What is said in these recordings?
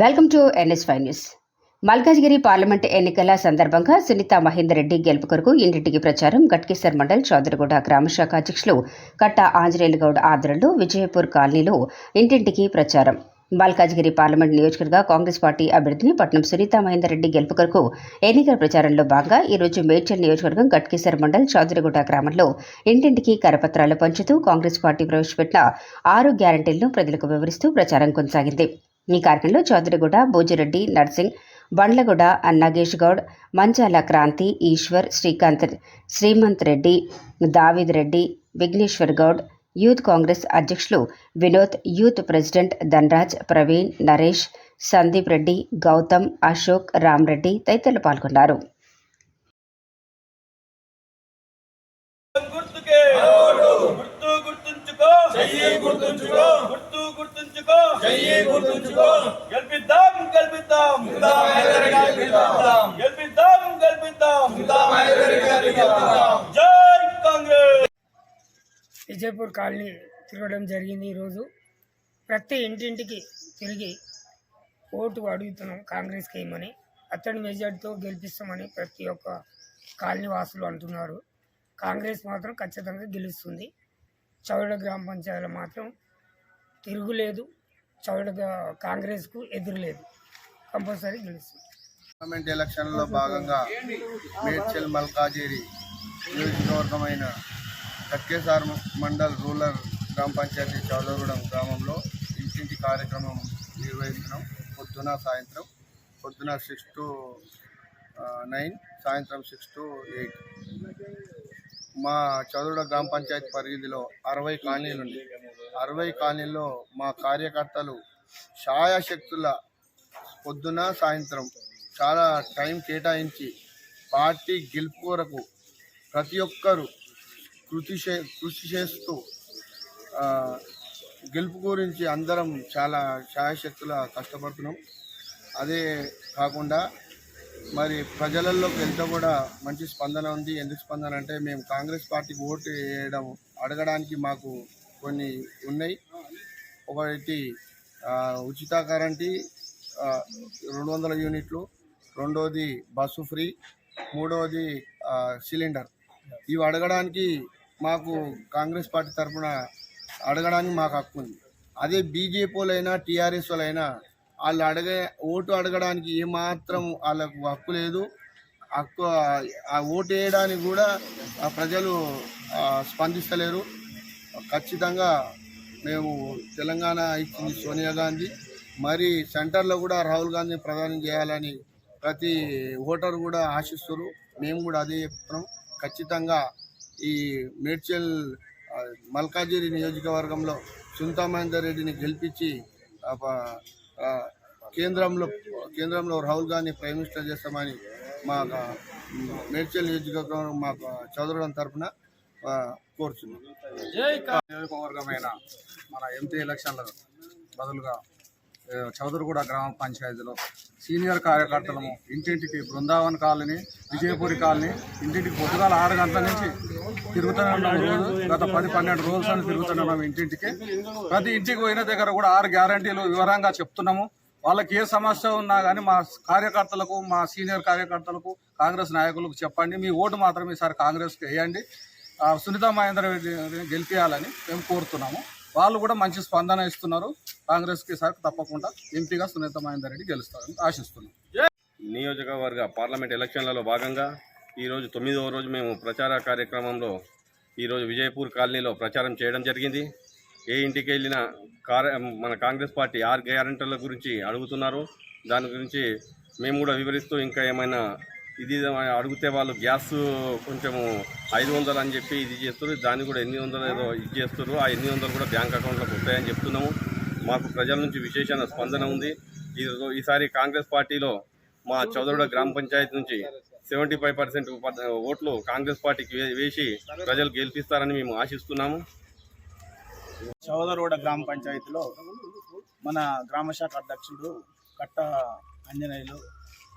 Welcome to NS five news. Malkajgiri parliament ఎన్నికల సందర్భంగా సునీత మహేందర్ రెడ్డి గెలుపు కొరకు ఇంటింటికి ప్రచారం. గట్కేసర్ మండల్ చౌదరిగూడ గ్రామశాఖ అధ్యక్షులు కట్ట ఆంజనేయులు గౌడ్ ఆధ్వర్యంలో విజయపూర్ కాలనీలో ఇంటింటికి ప్రచారం. మల్కాజ్గిరి పార్లమెంట్ నియోజకవర్గ కాంగ్రెస్ పార్టీ అభ్యర్థిని పట్నం సునీత మహేందర్ రెడ్డి గెలుపు కొరకు ఎన్నికల ప్రచారంలో భాగంగా ఈరోజు మేడ్చల్ నియోజకవర్గం గట్కేసర్ మండల్ చౌదరిగూడ గ్రామంలో ఇంటింటికి కరపత్రాలు పంచుతూ కాంగ్రెస్ పార్టీ ప్రవేశపెట్టిన ఆరు గ్యారంటీలను ప్రజలకు వివరిస్తూ ప్రచారం కొనసాగింది. ఈ కార్యక్రమంలో చౌదరిగూడ బోజిరెడ్డి నర్సింగ్ బండ్లగూడ నాగేష్ గౌడ్ మంచాల క్రాంతి ఈశ్వర్ శ్రీకాంత్ శ్రీమంత్ రెడ్డి దావిద్ రెడ్డి విఘ్నేశ్వర్ గౌడ్ యూత్ కాంగ్రెస్ అధ్యక్షులు వినోద్ యూత్ ప్రెసిడెంట్ ధనరాజ్ ప్రవీణ్ నరేష్ సందీప్ రెడ్డి గౌతమ్ అశోక్ రామ్రెడ్డి తదితరులు పాల్గొన్నారు. గుర్తుంచుకో. గెలిపిద్దాం గెలిపిద్దాం. గెలిపిద్దాం. గెలిపిద్దాం. జై కాంగ్రెస్. విజయపూర్ కాలనీ తిరగడం జరిగింది ఈరోజు. ప్రతి ఇంటింటికి తిరిగి ఓటు అడుగుతున్నాం కాంగ్రెస్కి వేయమని అతని మెజార్టీతో గెలిపిస్తామని ప్రతి ఒక్క కాలనీ వాసులు అంటున్నారు. కాంగ్రెస్ మాత్రం ఖచ్చితంగా గెలుస్తుంది. చౌడ గ్రామ పంచాయతీలో మాత్రం తిరుగులేదు. చౌడ కాంగ్రెస్కు ఎదురులేదు. కంపల్సరీ గెలుస్తుంది. పార్లమెంట్ ఎలక్షన్లో భాగంగా మేడ్చల్ మల్కాజేరి నియోజకవర్గమైన కక్కేసార్ మండల్ రూరల్ గ్రామ పంచాయతీ చౌదగూడెం గ్రామంలో ఇంటింటి కార్యక్రమం నిర్వహిస్తున్నాం. పొద్దున సాయంత్రం పొద్దున సిక్స్ టు నైన్ సాయంత్రం సిక్స్ టు ఎయిట్ మా చౌదగూడ గ్రామ పంచాయతీ పరిధిలో అరవై కాలనీలు ఉన్నాయి అరవై కాలనీలో మా కార్యకర్తలు ఛాయాశక్తుల పొద్దున సాయంత్రం చాలా టైం కేటాయించి పార్టీ గెలుపు కొరకు ప్రతి ఒక్కరూ కృషి చే కృషి చేస్తూ గెలుపు గురించి అందరం చాలా ఛాయాశక్తుల కష్టపడుతున్నాం. అదే కాకుండా మరి ప్రజలలోకి వెళ్తే కూడా మంచి స్పందన ఉంది. ఎందుకు స్పందన అంటే మేము కాంగ్రెస్ పార్టీకి ఓటు వేయడం అడగడానికి మాకు కొన్ని ఉన్నాయి. ఒకటి ఉచిత కరెంటీ రెండు వందల యూనిట్లు. రెండోది బస్సు ఫ్రీ. మూడవది సిలిండర్. ఇవి అడగడానికి మాకు కాంగ్రెస్ పార్టీ తరఫున అడగడానికి మాకు హక్కు ఉంది. అదే బీజేపీ వాళ్ళైనా టీఆర్ఎస్ వాళ్ళైనా వాళ్ళు అడగే ఓటు అడగడానికి ఏమాత్రం వాళ్ళకు హక్కు లేదు. హక్కు ఆ ఓటు వేయడానికి కూడా ప్రజలు స్పందిస్తలేరు. ఖచ్చితంగా మేము తెలంగాణ ఇచ్చింది సోనియా గాంధీ మరి సెంటర్లో కూడా రాహుల్ గాంధీ ప్రధానం చేయాలని ప్రతి ఓటర్ కూడా ఆశిస్తారు మేము కూడా అదే చెప్తున్నాం. ఖచ్చితంగా ఈ మేడ్చల్ మల్కాజిరి నియోజకవర్గంలో సునీతా మహేందర్ రెడ్డిని గెలిపించి కేంద్రంలో కేంద్రంలో రాహుల్ గాంధీ ప్రైమ్ మినిస్టర్ చేస్తామని మా మేడ్చల్ నియోజకవర్గం మా చదవడం తరఫున కోరుచున్నాం. నియోజకవర్గమైన మన ఎంపీ ఎలక్షన్ల బదులుగా చౌదరిగూడ గ్రామ పంచాయతీలో సీనియర్ కార్యకర్తలము ఇంటింటికి బృందావన్ కాలనీ విజయపూరి కాలనీ ఇంటింటికి పొద్దుగాల ఆరు గంటల నుంచి తిరుగుతూనే ఉన్నాం రోజు గత పది పన్నెండు రోజుల నుంచి తిరుగుతూనే ఉన్నాం ఇంటింటికి. ప్రతి ఇంటికి పోయిన దగ్గర కూడా ఆరు గ్యారంటీలు వివరంగా చెప్తున్నాము. వాళ్ళకి ఏ సమస్య ఉన్నా కానీ మా కార్యకర్తలకు మా సీనియర్ కార్యకర్తలకు కాంగ్రెస్ నాయకులకు చెప్పండి. మీ ఓటు మాత్రం ఈసారి కాంగ్రెస్కి వేయండి. సునీతా మహేందర్ గెలిపించాలని మేము కోరుతున్నాము. వాళ్ళు కూడా మంచి స్పందన ఇస్తున్నారు. కాంగ్రెస్కి సార్ తప్పకుండా ఎంపీగా సునీత మహేందర్ రెడ్డి గెలుస్తారని ఆశిస్తున్నాం. నియోజకవర్గ పార్లమెంట్ ఎలక్షన్లలో భాగంగా ఈరోజు తొమ్మిదవ రోజు మేము ప్రచార కార్యక్రమంలో ఈరోజు విజయపూర్ కాలనీలో ప్రచారం చేయడం జరిగింది. ఏ ఇంటికి వెళ్ళిన మన కాంగ్రెస్ పార్టీ ఆర్ గ్యారంటీల గురించి అడుగుతున్నారు. దాని గురించి మేము కూడా వివరిస్తూ ఇంకా ఏమైనా ఇది అడిగితే వాళ్ళు గ్యాస్ కొంచెము ఐదు వందలు అని చెప్పి ఇది చేస్తారు. దాన్ని కూడా ఎనిమిది వందలు ఏదో ఇది చేస్తారు. ఆ ఎనిమిది వందలు కూడా బ్యాంక్ అకౌంట్లోకి వస్తాయని చెప్తున్నాము. మాకు ప్రజల నుంచి విశేషమైన స్పందన ఉంది. ఈసారి కాంగ్రెస్ పార్టీలో మా చౌదరుడ గ్రామ పంచాయతీ నుంచి సెవెంటీ ఫైవ్ పర్సెంట్ ఓట్లు కాంగ్రెస్ పార్టీకి వే- వేసి ప్రజలు గెలిపిస్తారని మేము ఆశిస్తున్నాము. చౌదరోడ గ్రామ పంచాయతీలో మన గ్రామ శాఖ అధ్యక్షుడు కట్ట ఆంజనేయులు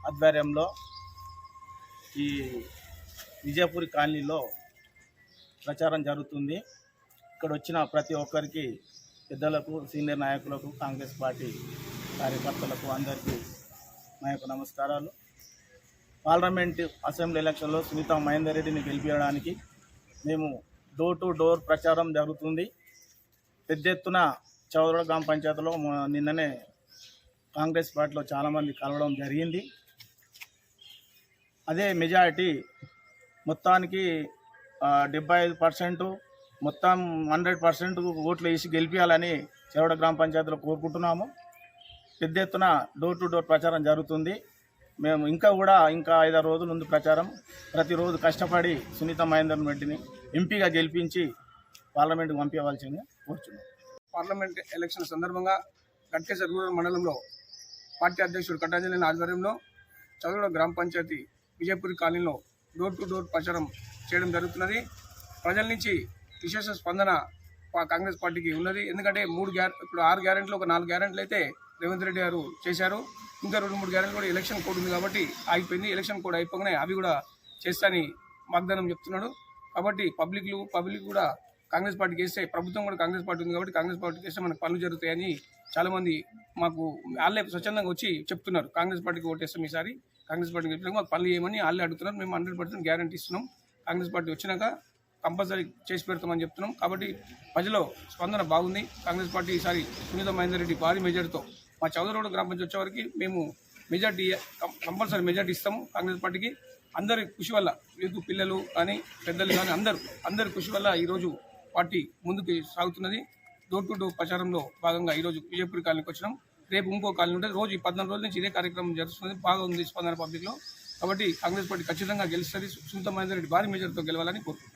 ఆధ్వర్యంలో ఈ విజయపూరి కాలనీలో ప్రచారం జరుగుతుంది. ఇక్కడ వచ్చిన ప్రతి ఒక్కరికి పెద్దలకు సీనియర్ నాయకులకు కాంగ్రెస్ పార్టీ కార్యకర్తలకు అందరికీ మా యొక్క నమస్కారాలు. పార్లమెంట్ అసెంబ్లీ ఎలక్షన్లో సునీత మహేందర్ రెడ్డిని గెలిపించడానికి మేము డోర్ టు డోర్ ప్రచారం జరుగుతుంది. పెద్ద ఎత్తున చౌదర గ్రామ పంచాయతీలో నిన్ననే కాంగ్రెస్ పార్టీలో చాలామంది కలవడం జరిగింది. అదే మెజారిటీ మొత్తానికి డెబ్బై ఐదు పర్సెంటు మొత్తం హండ్రెడ్ పర్సెంట్ ఓట్లు వేసి గెలిపించాలని చెరవడ గ్రామ పంచాయతీలో కోరుకుంటున్నాము. పెద్ద ఎత్తున డోర్ టు డోర్ ప్రచారం జరుగుతుంది. మేము ఇంకా కూడా ఇంకా ఐదారు రోజులు ఉంది ప్రచారం. ప్రతిరోజు కష్టపడి సునీత మహేందర్ రెడ్డిని ఎంపీగా గెలిపించి పార్లమెంట్కి పంపించవలసిందిగా కోరుచున్నాం. పార్లమెంట్ ఎలక్షన్ సందర్భంగా గట్కేశ్వర రూరల్ మండలంలో పార్టీ అధ్యక్షుడు కట్టాంజలి ఆధ్వర్యంలో చదువుడ గ్రామ పంచాయతీ విజయపురి కాలనీలో డోర్ టు డోర్ ప్రచారం చేయడం జరుగుతున్నది. ప్రజల నుంచి విశేష స్పందన కాంగ్రెస్ పార్టీకి ఉన్నది. ఎందుకంటే మూడు గ్యార ఇప్పుడు ఆరు గ్యారెంట్లు ఒక నాలుగు గ్యారెంట్లు అయితే రేవంత్ రెడ్డి గారు చేశారు. ఇంకా రెండు మూడు గ్యారెంట్లు కూడా ఎలక్షన్ కోడ్ ఉంది కాబట్టి ఆగిపోయింది. ఎలక్షన్ కోడ్ అయిపోగానే అవి కూడా చేస్తాని వాగ్దానం చెప్తున్నాడు. కాబట్టి పబ్లిక్లు పబ్లిక్ కూడా కాంగ్రెస్ పార్టీకి వేస్తే ప్రభుత్వం కూడా కాంగ్రెస్ పార్టీ ఉంది కాబట్టి కాంగ్రెస్ పార్టీకి వేస్తే మనకు పనులు జరుగుతాయని చాలామంది మాకు వాళ్ళే స్వచ్ఛందంగా వచ్చి చెప్తున్నారు. కాంగ్రెస్ పార్టీకి ఓటేస్తాం ఈసారి. కాంగ్రెస్ పార్టీకి చెప్పినాక మాకు పనులు చేయమని వాళ్ళే అడుగుతున్నారు. మేము హండ్రెడ్ పర్సెంట్ గ్యారంటీ ఇస్తున్నాం. కాంగ్రెస్ పార్టీ వచ్చినాక కంపల్సరీ చేసి పెడతామని చెప్తున్నాం. కాబట్టి ప్రజలో స్పందన బాగుంది. కాంగ్రెస్ పార్టీ ఈసారి సునీత మహేందర్ రెడ్డి భారీ మెజార్టీతో మా చౌదరోడ్ గ్రామ పంచాయతీ వచ్చేవరకు మేము మెజార్టీ కంపల్సరీ మెజార్టీ ఇస్తాము కాంగ్రెస్ పార్టీకి. అందరి కృషి వల్ల మీకు పిల్లలు కానీ పెద్దలు కానీ అందరూ అందరి కృషి వల్ల ఈరోజు పార్టీ ముందుకు సాగుతున్నది. డోర్ టు డోర్ ప్రచారంలో భాగంగా ఈరోజు విజయపురి కాలనీకి వచ్చినాం. రేపు ఇంకో కాలనీ ఉంటుంది. రోజు ఈ పద్నాలుగు రోజుల నుంచి ఇదే కార్యక్రమం జరుగుతుంది బాగా ఉంది స్పందన పబ్లిక్లో కాబట్టి కాంగ్రెస్ పార్టీ ఖచ్చితంగా గెలుస్తుంది. సునీత మహేందర్ రెడ్డి భారీ మెజార్టీతో గెలవాలని కోరుకుంటున్నాం.